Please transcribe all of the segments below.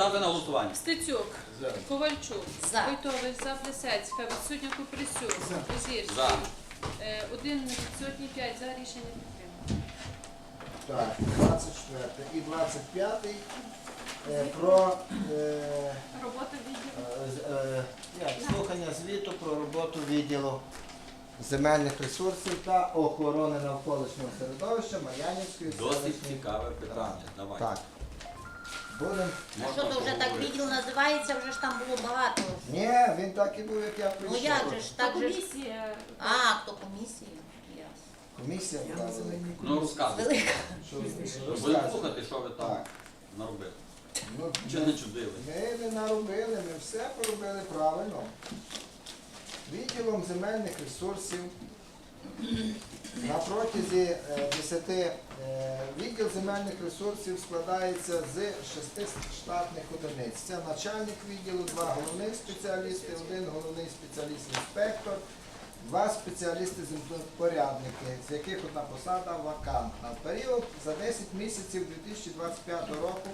Ставте на голосування. Стецюк, За. Ковальчук, За. Войтович, за Плесецька, відсутня Куприсюк, Озірський. За. Е, Один відсутній, п'ять за рішення підтримано. Так, 24 і 25 е, про е, Робота відділу. е, з- е, як, слухання звіту про роботу відділу земельних ресурсів та охорони навколишнього середовища Мар'янівської Досить селищної цікаве питання. Давай. Так. Будемо. А що то вже так відділ називається, вже ж там було багато. Ні, він так і був, як я Ну прийшов. як же ж, так же ж. Комісія. А, то комісія. Ясно. Комісія була велика. Ну розказуй. Велика. Що Будемо слухати, що ви там Так. наробили. Ну, Чи не чудили? Ми не наробили, ми все поробили правильно. Відділом земельних ресурсів на протязі 10 е, відділ земельних ресурсів складається з шести штатних одиниць. Це начальник відділу, два головних спеціалісти, один головний спеціаліст-інспектор, два спеціалісти землепорядники, з яких одна посада вакантна. В період за 10 місяців 2025 року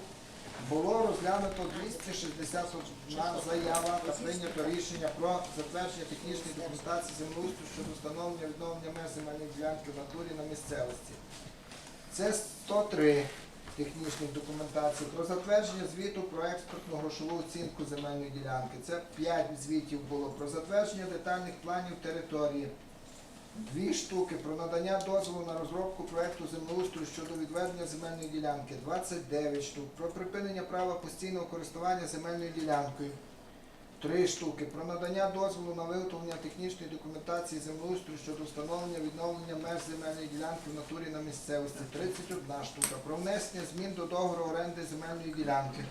було розглянуто 261 заява та прийнято рішення про затвердження технічної документації землеустрою щодо встановлення відновлення меж земельної ділянки в натурі на місцевості. Це 103 технічних документацій. Про затвердження звіту про експортну грошову оцінку земельної ділянки. Це 5 звітів було. Про затвердження детальних планів території. Дві штуки про надання дозволу на розробку проекту землеустрою щодо відведення земельної ділянки, 29 штук, про припинення права постійного користування земельною ділянкою, 3 штуки, про надання дозволу на виготовлення технічної документації землеустрою щодо встановлення відновлення меж земельної ділянки в натурі на місцевості, 31 штука, про внесення змін до договору оренди земельної ділянки.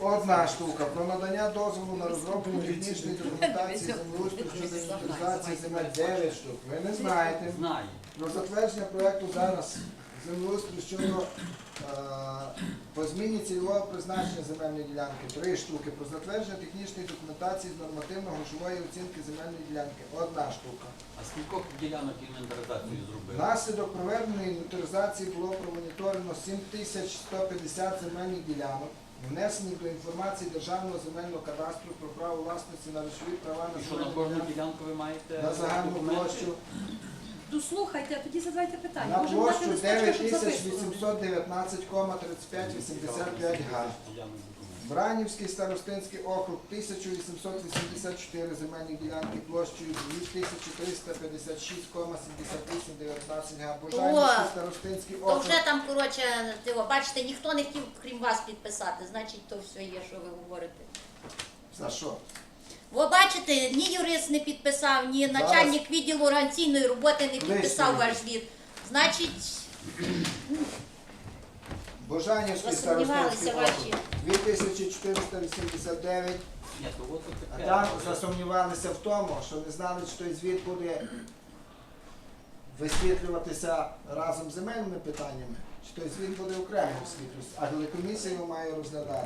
Одна штука про надання дозволу на розробку технічної документації землеустрою щодо інвентаризації земель 9 штук. Ви не знаєте. Знаю. Про затвердження проекту зараз землеустрою щодо е, по зміні цільового призначення земельної ділянки 3 штуки. Про затвердження технічної документації з нормативно-грошової оцінки земельної ділянки одна штука. А скількох ділянок інвентаризацію зробили? Внаслідок проведеної інвентаризації було промоніторено 7150 земельних ділянок, внесені до інформації Державного земельного кадастру про право власності на речові права на І що на земельні кожну ділянку ви маєте на загальну документи? площу Дослухайте, а тоді задавайте питання. на площу листочки, щоб записували. 9819,3585 га. Бранівський старостинський округ 1884 земельні ділянки площею 2356,7819 га. Бужанівський старостинський То округ. вже там, коротше, ти, о, бачите, ніхто не хотів, крім вас, підписати. Значить, то все є, що ви говорите. За що? Ви бачите, ні юрист не підписав, ні начальник відділу організаційної роботи не підписав ваш звіт. Значить, Божанівський Засумнівалися старостинський округ 2489. Ні, то от А там засумнівалися в тому, що не знали, що той звіт буде висвітлюватися разом з земельними питаннями, чи той звіт буде окремо висвітлюватися, але комісія його має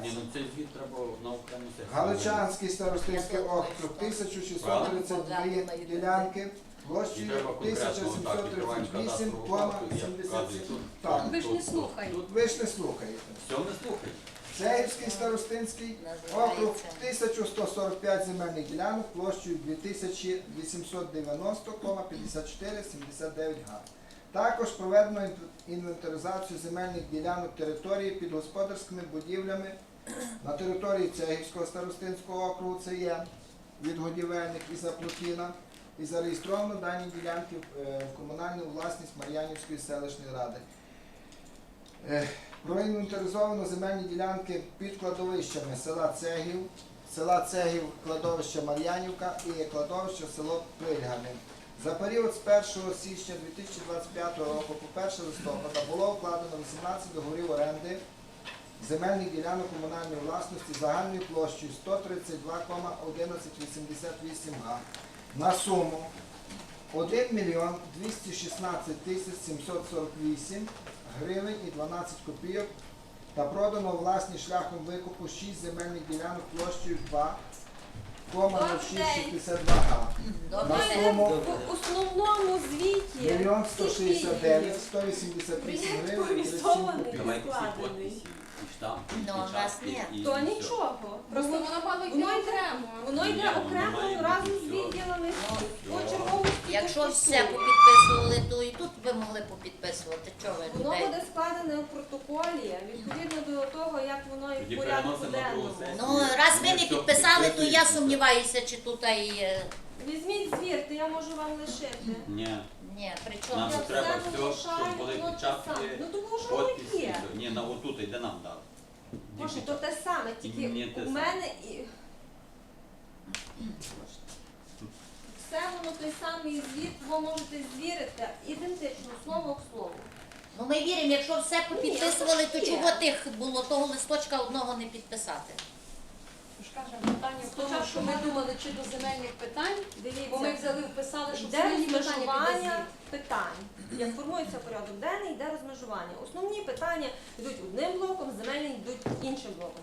Ні, ну цей звіт треба на окремі сесії. Галичанський старостинський округ 1632 ділянки, площею І треба конкретно отак, відкриваємо кадастрову карту, і як вказує 1738,77. тут. Так, Ви ж не слухаєте. Тут ви ж не слухаєте. все не слухай. Цегівський старостинський округ 1145 земельних ділянок площею 2890,5479 га. Також проведено інвентаризацію земельних ділянок території під господарськими будівлями на території Цегівського старостинського округу, це є відгодівельник і Заплотіна, і зареєстровано дані ділянки е, в комунальну власність Мар'янівської селищної ради. Е, Проінвентаризовано земельні ділянки під кладовищами села Цегів, села Цегів, кладовище Мар'янівка і кладовище село Пильгани. За період з 1 січня 2025 року по 1 листопада було укладено 18 договорів оренди земельних ділянок комунальної власності загальною площею 132,1188 га на суму 1 мільйон 216 тисяч 748 гривень і 12 копійок та продано власні шляхом викупу 6 земельних ділянок площею 2,0662 га. На суму в основному звіті мільйон 169 188 Проєкт гривень і 37 повідомлений. копійок. Давайте складений. Підписи. і штамп, Ну, і у нас ні. і То нічого. Просто воно мало йти Воно йде- окремо. Воно Ні, йде воно окремо бути разом з всьо. відділами Всьо. Якщо все попідписували, то і тут ви могли попідписувати. Чого ви Воно людей? буде складене в протоколі відповідно до того, як воно і Тоді в порядку переносимо на другу денному. сесію. Ну, раз ви не підписали, то я сумніваюся, чи тут і... е, Візьміть звірте, я можу вам лишити. Ні, Ні, при чому? нам Я треба все все, залишаю, щоб були воно те печатки. Ну тому що воно підписи. є. Ні, на отут, де нам дали. Може, Тільки то те саме, тільки Ні, те у саме. мене і. Все воно той самий звіт, ви можете звірити ідентично, слово в слово. Ну ми віримо, якщо все попідписували, то чого тих було того листочка одного не підписати? Питання в тому, що ми думали, чи до земельних питань, бо ми взяли, вписали, що йде земельні питання розмежування питань. Як формується порядок денний, йде розмежування. Основні питання йдуть одним блоком, земельні йдуть іншим блоком.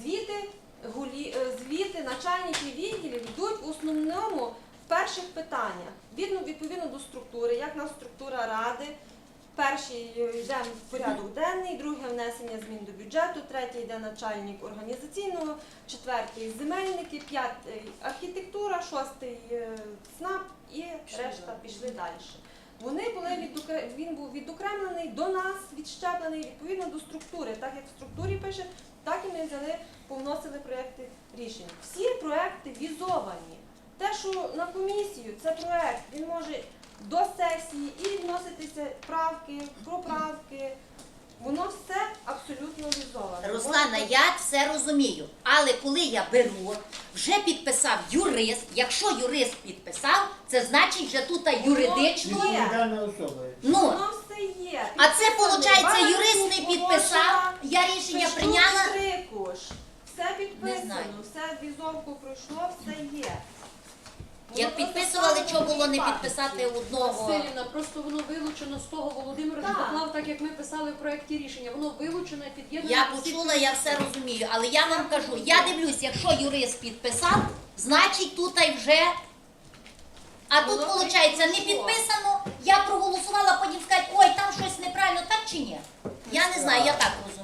Звіти, гулі, е, звіти начальників відділів йдуть в основному в перших питаннях. Відно, відповідно до структури, як на структура ради. Перший е, йде в порядок денний, друге внесення змін до бюджету, третій йде начальник організаційного, четвертий земельники, п'ятий архітектура, шостий е, ЦНАП і решта пішли далі. Вони були відокре- він був відокремлений до нас, відщеплений відповідно до структури. Так як в структурі пише, так і ми взяли, повносили проекти рішень. Всі проекти візовані. Те, що на комісію, це проект, він може до сесії і відноситися правки, проправки. Воно все абсолютно візоване. Руслана, я все розумію. Але коли я беру, вже підписав юрист. Якщо юрист підписав, це значить, що тут юридично. Воно є. Відповідальна особа. Ну, Воно все є. а це виходить, юрист не підписав, я рішення прийняла. Трикуш. Все підписано, знаю. все візовку пройшло, все є. Як підписували, чого було не підписати одного. Василівна, просто воно вилучено з того Володимир поклав, так як ми писали в проєкті рішення. Воно вилучено і під'єднано. Я до всіх почула, я все розумію, але я вам кажу, я дивлюсь, якщо юрист підписав, значить тут і вже. А тут, Воно виходить, не прийшло. підписано, я проголосувала, потім сказати, ой, там щось неправильно, так чи ні? Я не знаю, я так розумію.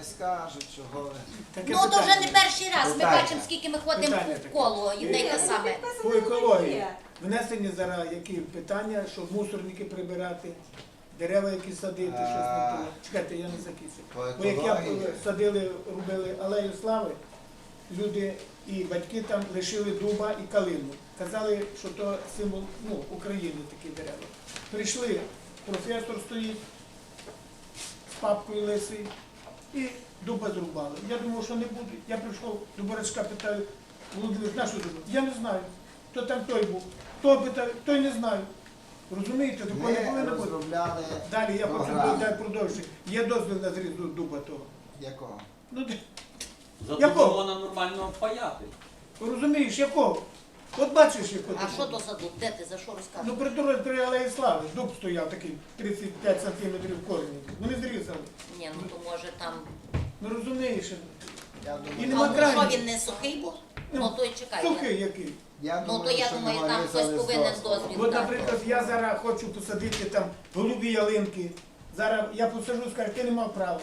Не скажуть, чого ви. Таке Ну то вже не перший раз. Ми Питання. бачимо, скільки ми ходимо Питання в таке. коло і те саме. По екології. Внесені зараз які питання, щоб мусорники прибирати, дерева які садити, щось не було. Чекайте, я не закінчив. Бо як я екології. садили, робили алею слави, люди і батьки там лишили дуба і калину. Казали, що то символ ну, України такі дерева. Прийшли, професор стоїть з папкою лисий і дуба зрубали. Я думав, що не буде. Я прийшов до Борочка, питаю, Володимир, на що зробив? Я не знаю. Хто там той був? Того питаю, той не знаю. Розумієте, такого не повинно бути. розробляли Далі я хочу програму. далі продовжити. Є дозвіл на зрізу дуба того. Якого? Ну де- Зато Якого? вона нормально паяти. розумієш, якого? От бачиш, якого. А що то за дуб? Де ти за що Ну розказуєш? при дорозі при алеї слави дуб стояв такий 35 сантиметрів корінь. Вони зрізали. Ні, ну то може там. Ну розумієш, Я І думаю, нема Ну, крайніх. що він не сухий був? Ну то й чекай. сухий який. я Ну, то думаю, я що думаю, там хтось з повинен дозвіл. От, наприклад, я зараз хочу посадити там голубі ялинки. Зараз я посажу, скажу, ти не мав права.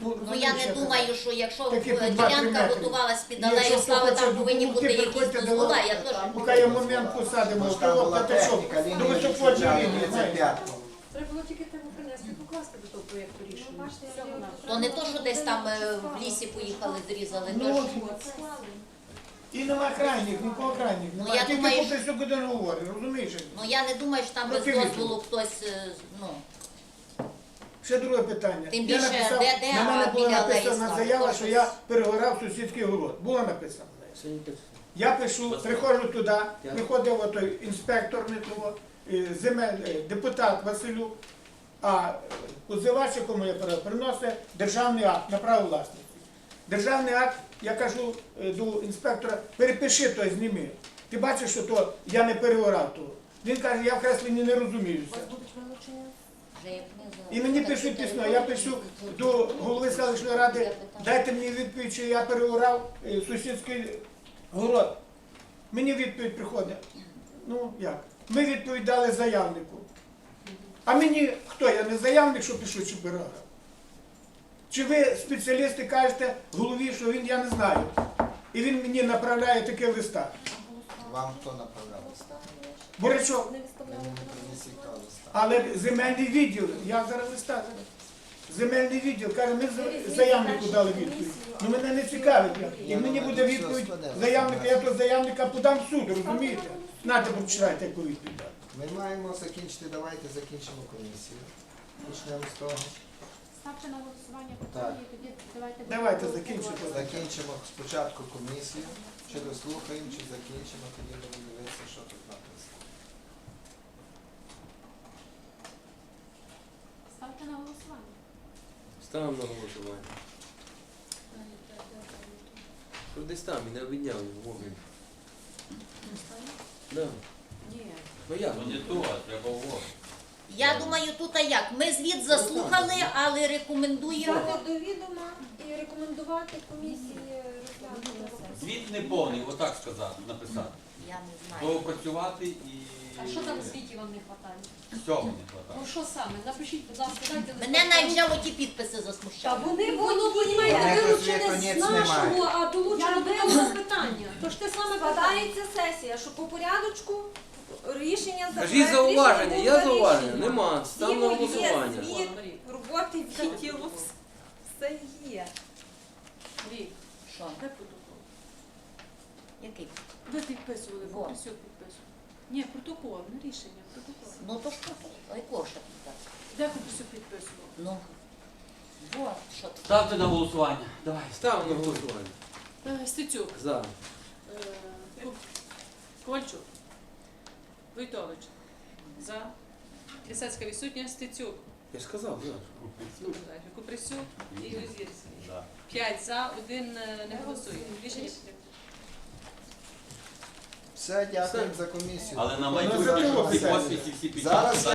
Ну я не думаю, що якщо Такі е, два-три ділянка метри. готувалась під якщо алею слави, там повинні бути якісь приходьте до дозвола. Я теж Поки я момент посадимо, Бо ж там то була п'ятачок, техніка, до лінії, знаєш. 35. Треба було тільки тебе принести, покласти до того проєкту рішення. Ну. То не то, що десь там е, в лісі поїхали, зрізали. Ну, то ж- От. І нема крайніх, нікого крайніх. Ну, я Тільки думаю, що один говорить, розумієш? Ну я не думаю, що там без Противник. дозволу хтось, е, ну, Ще друге питання. Тим я написав, де- де, на мене була біля написана заява, що я перегорав сусідський город. Була написана. Я пишу, приходжу туди, приходив отой інспектор не того, е, земель, е, депутат Василюк, а е, позивач, якому я передав, приносить державний акт на право власності. Державний акт, я кажу е, до інспектора, перепиши то, зніми. Ти бачиш, що то я не перегорав того. Він каже, я в кресленні не розуміюся. У вас будуть вилучення? І мені пишуть письмо, я пишу до голови селищної ради, дайте мені відповідь, чи я переорав е, сусідський город. Мені відповідь приходить. Ну як? Ми відповідь дали заявнику. А мені хто? Я не заявник, що пишу, чи переорав. Чи ви спеціалісти кажете голові, що він я не знаю. І він мені направляє таке листа. Вам хто направляв? Листа. Але земельний відділ, я зараз листа. Земельний відділ каже, ми заявнику дали відповідь. Ну мене не цікавить. Як мені буде відповідь заявника, я то заявника подам в суд, розумієте? Нате прочитайте, яку відповідь. Ми маємо закінчити, давайте закінчимо комісію. Почнемо з того. Ставте на голосування Так. питання і тоді давайте. Давайте закінчимо. Закінчимо спочатку комісію. Чи дослухаємо, чи закінчимо, тоді будемо дивитися, що тут написано. Ставте на голосування. Ставимо на голосування. Що десь там і не обідняв його. вогонь. Да. Ну як? Ну не то, треба угоду. Я думаю, тут а як? Ми звіт заслухали, але рекомендуємо. Взяти до відома і рекомендувати комісії розглянути. Звіт не повний, отак сказати, написати. Я не знаю. Доопрацювати і А що там в звіті вам не вистачає? всього не хватає. Ну що саме? Напишіть, будь ласка, дайте листа. Мене навіть вже оті підписи Та засмущали. вони воно понімаєте, Вони вилучене з нашого, а долучено до того питання. Тож те саме питання. Складається сесія, що по порядочку рішення за Кажіть проект зауваження, рішення було зауваження? рішення. Нема. Ставимо на є голосування. звіт, роботи відділу, все є. Що? Який? Ви підписували, Во. Коприсюк підписував. Ні, протокол, не рішення, протокол. Ну то? А якого ще тут? Де Коприсюк підписував? Ну. Вот, що тут. Ставте на голосування. Давай. Ставимо на голосування. Е, Стецюк, За. е, Ку- Ковальчук, Войтович, за. Лісацька відсутня, Стецюк, Я ж сказав, за. Куприсюк і Озірський. П'ять за, один е, не голосує. Рішення підтримано. Все, дякуємо за комісію. Але на майбутнє, сесія? підписи всі під Зараз